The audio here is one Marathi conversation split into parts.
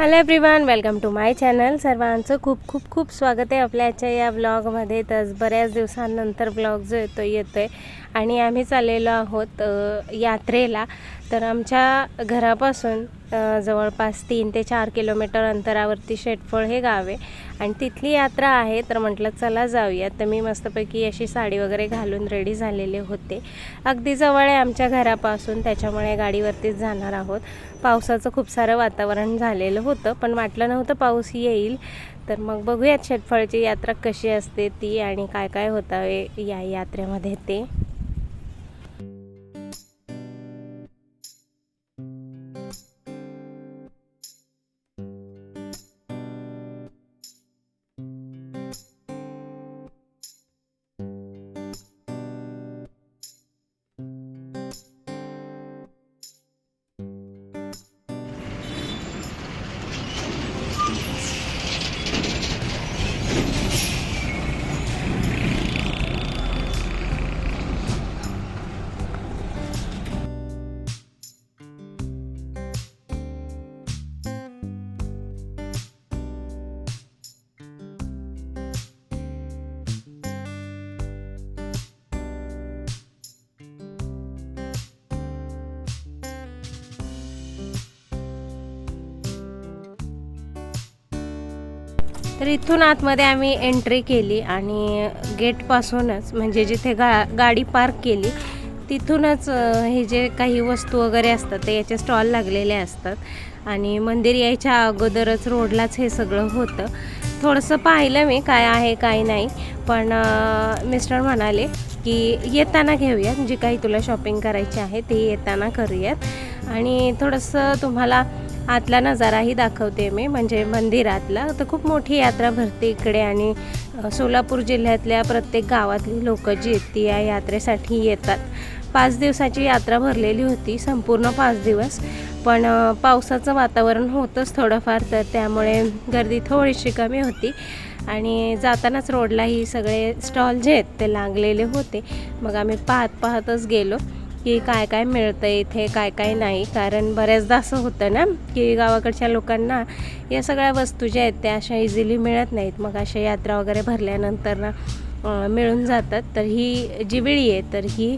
Hello everyone welcome to my channel सर्वांचं खूप खूप खूप स्वागत आहे आपल्या आजच्या या ब्लॉगमध्ये तर बऱ्याच दिवसांनंतर ब्लॉग जो येतो येतो आहे आणि आम्ही चाललेलो आहोत यात्रेला. तर आमच्या घरापासून जवळपास तीन ते चार किलोमीटर अंतरावरती शेटफळ हे गाव आहे. आणि तिथली यात्रा आहे तर म्हटलं चला जाऊया. तर मी मस्तपैकी अशी साडी वगैरे घालून रेडी झालेले होते. अगदी जवळ आहे आमच्या घरापासून त्याच्यामुळे गाडीवरतीच जाणार आहोत. पावसाचं खूप सारं वातावरण झालेलं होतं पण वाटलं नव्हतं पाऊस येईल. तर मग बघूयात शेटफळची यात्रा कशी असते ती आणि काय काय होतं हे या यात्रेमध्ये ते. तर इथून आतमध्ये आम्ही एंट्री केली आणि गेटपासूनच म्हणजे जिथे गा गाडी पार्क केली तिथूनच हे जे काही वस्तू वगैरे असतात ते याचे स्टॉल लागलेले असतात. आणि मंदिर यायच्या अगोदरच रोडलाच हे सगळं होतं. थोडंसं पाहिलं मी काय आहे काय नाही. पण मिस्टर म्हणाले की येताना घेऊयात जी काही तुला शॉपिंग करायची आहे ते येताना करूयात. आणि थोडंसं तुम्हाला आतला नजाराही दाखवते मी. म्हणजे मंदिरातला. तर खूप मोठी यात्रा भरते इकडे आणि सोलापूर जिल्ह्यातल्या प्रत्येक गावातली लोक जी आहेत ती या यात्रेसाठी येतात. पाच दिवसाची यात्रा भरलेली होती संपूर्ण पाच दिवस. पण पावसाचं वातावरण होतंच थोडंफार तर त्यामुळे गर्दी थोडीशी कमी होती. आणि जातानाच रोडलाही सगळे स्टॉल जे आहेत ते लागलेले होते. मग आम्ही पाहत पाहतच गेलो. की काय काय मिळतं इथे काय काय नाही. कारण बऱ्याचदा असं होतं ना की गावाकडच्या लोकांना या सगळ्या वस्तू ज्या आहेत त्या अशा इझिली मिळत नाहीत. मग अशा यात्रा वगैरे भरल्यानंतर ना मिळून जातात. तर ही जी वेळी आहे तर ही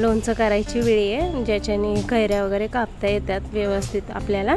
लोणचं करायची वेळी आहे ज्याच्याने कैऱ्या वगैरे कापता येतात व्यवस्थित आपल्याला.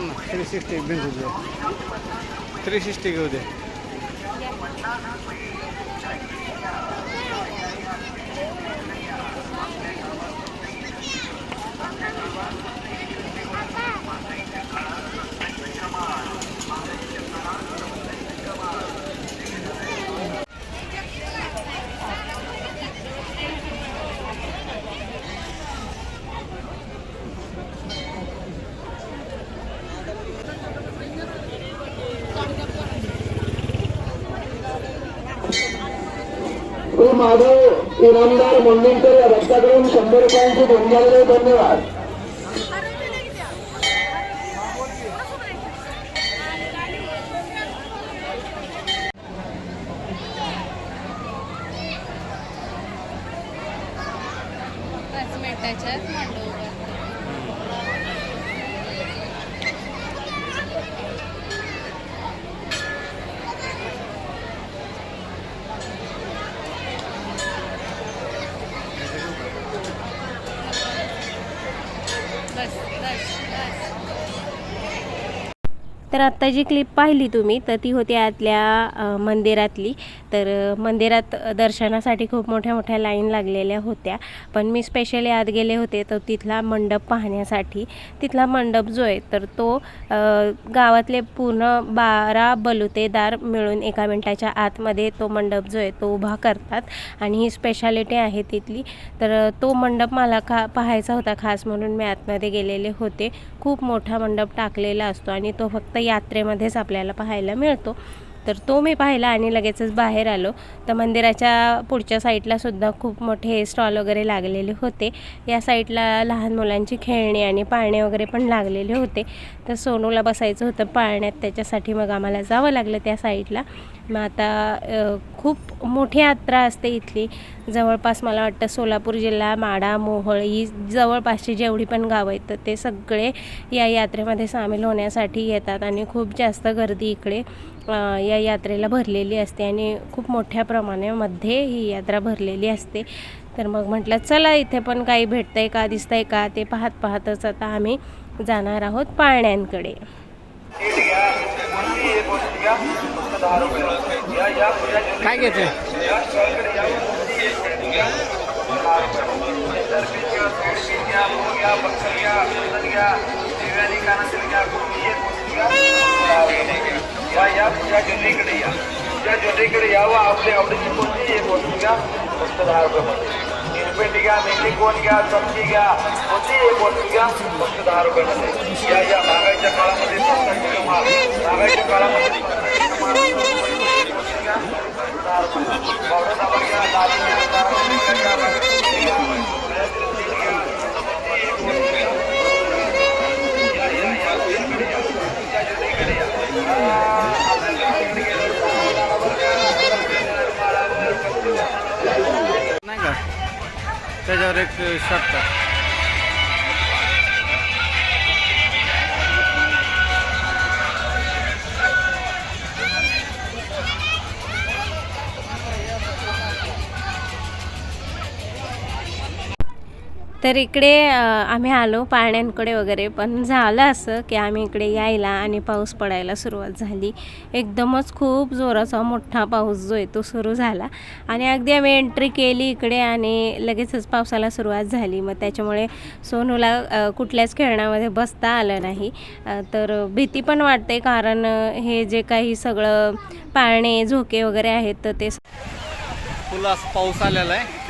थांब ना. थ्री सिक्स्टी बिंदू दे थ्री सिक्स्टी घेऊ दे. माधव इनामदार मुंडेकर या रस्त्याकडून शंभर रुपयांची देणगी धन्यवाद. पाच मांडव तर आत्ता जी क्लिप पाहिली तुम्ही तर ती होती आतल्या मंदिरातली. तर मंदिरात दर्शनासाठी खूप मोठ्या मोठ्या लाईन लागलेल्या होत्या. पण मी स्पेशली आत गेले होते तर तिथला मंडप पाहण्यासाठी. तिथला मंडप जो आहे तर तो गावातले पूर्ण बारा बलुतेदार मिळून एका मिनटाच्या आतमध्ये तो मंडप जो आहे तो उभा करतात. आणि ही स्पेशालिटी आहे तिथली. तर तो मंडप मला खा पाहायचा होता खास म्हणून मी आतमध्ये गेलेले होते. खूप मोठा मंडप टाकलेला असतो आणि तो फक्त यात्रेमध्येच आपल्याला पाहायला मिळतो. तर तो मी पाहिला आणि लगेचच बाहेर आलो. तर मंदिराच्या पुढच्या साईडला सुद्धा खूप मोठे स्टॉल वगैरे लागलेले होते. या साईडला लहान मुलांची खेळणी आणि पाळणे वगैरे पण लागलेले होते. तर सोनूला बसायचं होतं पाळण्यात. त्याच्यासाठी मग आम्हाला जावं लागलं त्या साईडला. मग आता खूप मोठी यात्रा असते इथली. जवळपास मला वाटतं सोलापूर जिल्हा माडा मोहोळ ही जवळपासची जेवढी पण गावं आहेत तर ते सगळे या यात्रेमध्ये सामील होण्यासाठी येतात आणि खूप जास्त गर्दी इकडे. या यात्रेला भरलेली असते आणि खूप मोठ्या प्रमाणामध्ये ही यात्रा भरलेली असते. तर मग म्हटलं चला इथे पण काही भेटतंय का दिसतंय का? ते पाहत पाहतच आता आम्ही जाणार आहोत पाळण्यांकडे. काय घ्यायचं या या ज्याकडे या ज्या ज्योतीकडे यावं आपली आवडीची कोणतीही एक वस्तू घ्या पुस्तकामध्ये रुपये घ्या मेंढीकोण घ्या चमची घ्या कोणतीही एक वस्तू घ्या फक्त दहा रुपयामध्ये या या महागाईच्या काळामध्ये माल? महागाईच्या काळामध्ये पावडर दाबा घ्या नाही का? त्याच्यावर एक शॉर्ट तर इकडे आम्ही आलो पाळण्यांकडे वगैरे. पण झालं असं की आम्ही इकडे यायला आणि पाऊस पडायला सुरुवात झाली. एकदमच खूप जोराचा मोठा पाऊस जो आहे तो सुरू झाला. आणि अगदी आम्ही एंट्री केली इकडे आणि लगेचच पावसाला सुरुवात झाली. मग त्याच्यामुळे सोनूला कुठल्याच खेळण्यामध्ये बसता आलं नाही. तर भीती पण वाटते कारण हे जे काही सगळं पाळणे झोके वगैरे आहेत तर ते पाऊस आलेला आहे?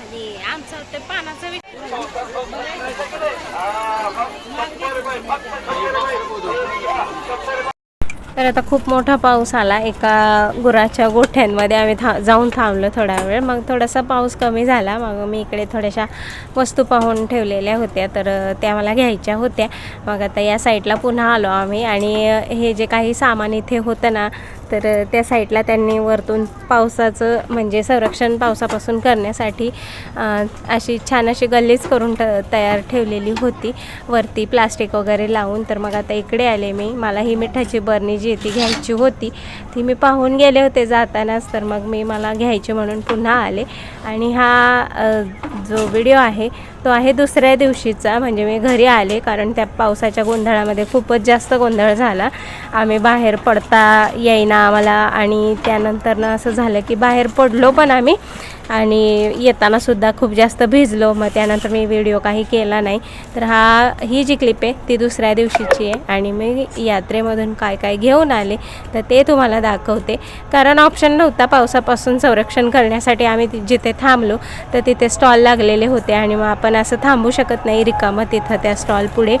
आणि आमचं ते पानाचं विक- तर आता खूप मोठा पाऊस आला एका गुराच्या गोठ्यांमध्ये. आम्ही था जाऊन थांबलो थोडा वेळ. मग थोडासा पाऊस कमी झाला. मग मी इकडे थोड्याशा वस्तू पाहून ठेवलेल्या होत्या. तर त्या मला घ्यायच्या होत्या. मग आता या साईडला पुन्हा आलो आम्ही. आणि हे जे काही सामान इथे होतं ना तर त्या साईडला त्यांनी वरतून पावसाचं म्हणजे संरक्षण पावसापासून करण्यासाठी अशी छान अशी गल्लीच करून ट तयार ठेवलेली होती. वरती प्लास्टिक वगैरे लावून तर मग आता इकडे आले मी. मला ही मिठाची बरणी जी ती घ्यायची होती. ती मी पाहून गेले होते जातानाच तर मग मी मला घ्यायची म्हणून पुन्हा आले. आणि हा जो व्हिडिओ आहे तो आहे दुसऱ्या दिवशीचा म्हणजे मी घरी आले कारण त्या पावसाच्या गोंधळामध्ये खूपच जास्त गोंधळ झाला. आम्ही बाहेर पडता येईना आम्हाला आणि त्यानंतरनं असं झालं की बाहेर पडलो पण आम्ही. आणि येताना सुद्धा खूप जास्त भिजलो. मग त्यानंतर मी व्हिडिओ काही केला नाही. तर हा ही जी क्लिप आहे ती दुसऱ्या दिवशीची आहे. आणि मी यात्रेमधून काय काय घेऊन आले तर ते तुम्हाला दाखवते. कारण ऑप्शन नव्हता पावसापासून संरक्षण करण्यासाठी आम्ही जिथे थांबलो तर तिथे स्टॉल लागलेले होते. आणि मग आपण असं थांबू शकत नाही रिकामं तिथं त्या स्टॉल पुढे.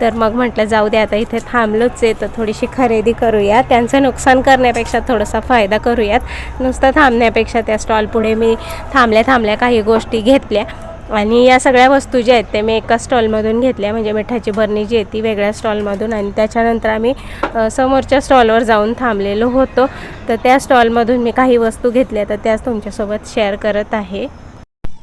तर मग म्हटलं जाऊ दे आता इथे थांबलोच आहे तर थोडीशी खरेदी करूया. त्यांचं नुकसान करण्यापेक्षा थोडासा फायदा करूयात. नुसतं थांबण्यापेक्षा त्या स्टॉल पुढे मी थांबल्या थांबल्या काही गोष्टी घेतल्या. आणि या सगळ्या वस्तू ज्या आहेत ते मी एका स्टॉलमधून घेतल्या. म्हणजे मिठाची बरणी जी आहे ती वेगळ्या स्टॉलमधून. आणि त्याच्यानंतर आम्ही समोरच्या स्टॉलवर जाऊन थांबलेलो होतो. तर त्या स्टॉलमधून मी काही वस्तू घेतल्या. तर त्याच तुमच्यासोबत शेअर करत आहे.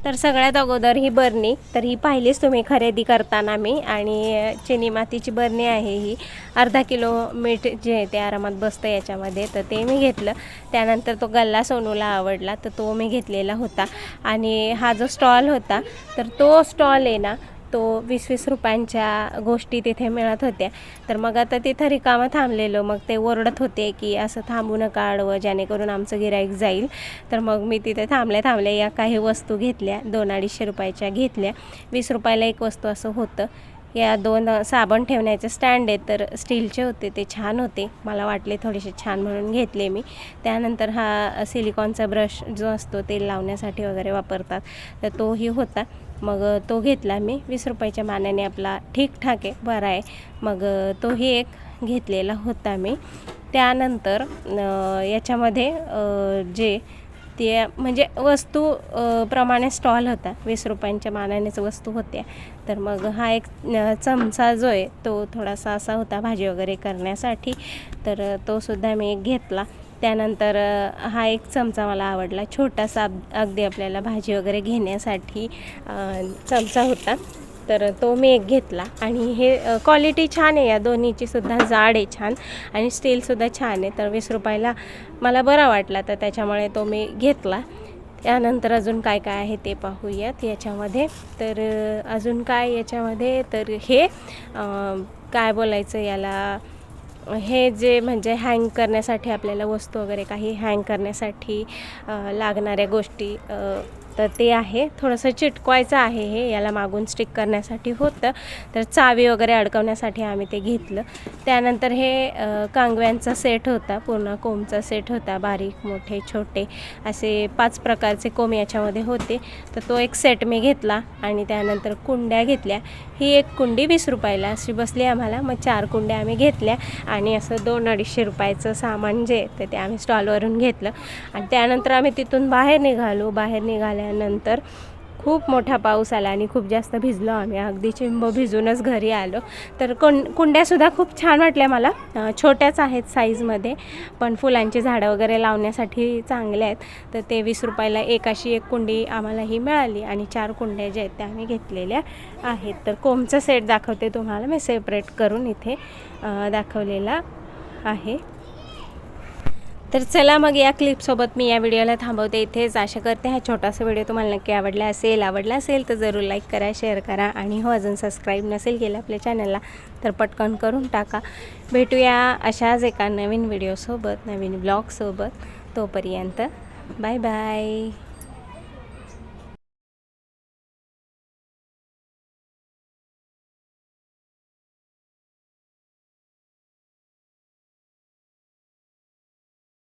तर सगळ्यात अगोदर ही बरणी तर ही पाहिलीच तुम्ही खरेदी करताना मी. आणि चिनी मातीची बरणी आहे ही. अर्धा किलो मीठ जे आहे ते आरामात बसतं याच्यामध्ये. तर ते मी घेतलं. त्यानंतर तो गल्ला सोनूला आवडला तर तो मी घेतलेला होता. आणि हा जो स्टॉल होता तर तो स्टॉल आहे ना तो वीस वीस रुपयांच्या गोष्टी तिथे मिळत होत्या. तर मग आता तिथं रिकामं थांबलेलो. मग ते ओरडत होते की असं थांबू नका आडवं जेणेकरून आमचं गिराईक जाईल. तर मग मी तिथे थांबल्या थांबल्या या काही वस्तू घेतल्या. दोन अडीचशे रुपयाच्या घेतल्या. वीस रुपयाला एक वस्तू असं होतं. या दोन साबण ठेवण्याचे स्टँड आहेत तर स्टीलचे होते. ते छान होते. मला वाटले थोडेसे छान म्हणून घेतले मी. त्यानंतर हा सिलिकॉनचा ब्रश जो असतो ते लावण्यासाठी वगैरे वापरतात. तर तोही होता. मग तो घेतला मी. वीस रुपयाच्या मानाने आपला ठीकठाक आहे बरा आहे. मग तोही एक घेतलेला होता मी. त्यानंतर याच्यामध्ये जे ते म्हणजे वस्तू प्रमाणे स्टॉल होता. वीस रुपयांच्या मानानेच वस्तू होत्या. तर मग हा एक चमचा जो आहे तो थोडासा असा होता भाजी वगैरे करण्यासाठी. तर तो सुद्धा मी एक घेतला. त्यानंतर हा एक चमचा मला आवडला. छोटासा अगदी आपल्याला भाजी वगैरे घेण्यासाठी चमचा होता. तर तो मी एक घेतला. आणि हे क्वालिटी छान आहे. या दोन्हीची सुद्धा जाड आहे छान. आणि स्टीलसुद्धा छान आहे. तर वीस रुपयाला मला बरा वाटला. तर त्याच्यामुळे तो मी घेतला. त्यानंतर अजून काय काय आहे ते पाहूयात. याच्यामध्ये तर अजून काय याच्यामध्ये? तर हे काय बोलायचं याला? हे जे म्हणजे हँग करण्यासाठी आपल्याला वस्तू वगैरे काही हँग करण्यासाठी लागणाऱ्या गोष्टी तर ते आहे. थोडंसं चिटकवायचं आहे हे याला मागून स्टिक करण्यासाठी होतं. तर चावी वगैरे अडकवण्यासाठी आम्ही ते घेतलं. त्यानंतर हे कांगव्यांचा सेट होता पूर्ण कोंबचा सेट होता बारीक मोठे छोटे असे पाच प्रकारचे कोंब याच्यामध्ये होते. तर तो एक सेट मी घेतला आणि त्यानंतर कुंड्या घेतल्या. ही एक कुंडी वीस रुपयाला अशी बसली आम्हाला. मग चार कुंड्या आम्ही घेतल्या आणि असं दोन अडीचशे रुपयाचं सामान जे तर ते आम्ही स्टॉलवरून घेतलं. आणि त्यानंतर आम्ही तिथून बाहेर निघालो. बाहेर आल्यानंतर खूप मोठा पाऊस आला आणि खूप जास्त भिजलो आम्ही. अगदी चिंब भिजूनच घरी आलो. तर कोण कुंड्यासुद्धा खूप छान वाटल्या मला. छोट्याच आहेत साईजमध्ये पण फुलांची झाडं वगैरे लावण्यासाठी चांगल्या आहेत. तर तेवीस रुपयाला एक अशी एक कुंडी आम्हाला ही मिळाली आणि चार कुंड्या ज्या आहेत त्या आम्ही घेतलेल्या आहेत. तर कोमचा सेट दाखवते तुम्हाला. मी सेपरेट करून इथे दाखवलेला आहे. तर चला मग या क्लिपसोबत मी या व्हिडिओला थांबवते. इथेच आशा करते हा छोटासा व्हिडिओ तुम्हाला नक्की आवडला असेल आवडला असेल तर जरूर लाईक करा शेअर करा आणि हो अजून सबस्क्राईब नसेल केलं आपल्या चॅनलला तर पटकन करून टाका. भेटूया अशाच एका नवीन व्हिडिओसोबत नवीन ब्लॉगसोबत तोपर्यंत बाय बाय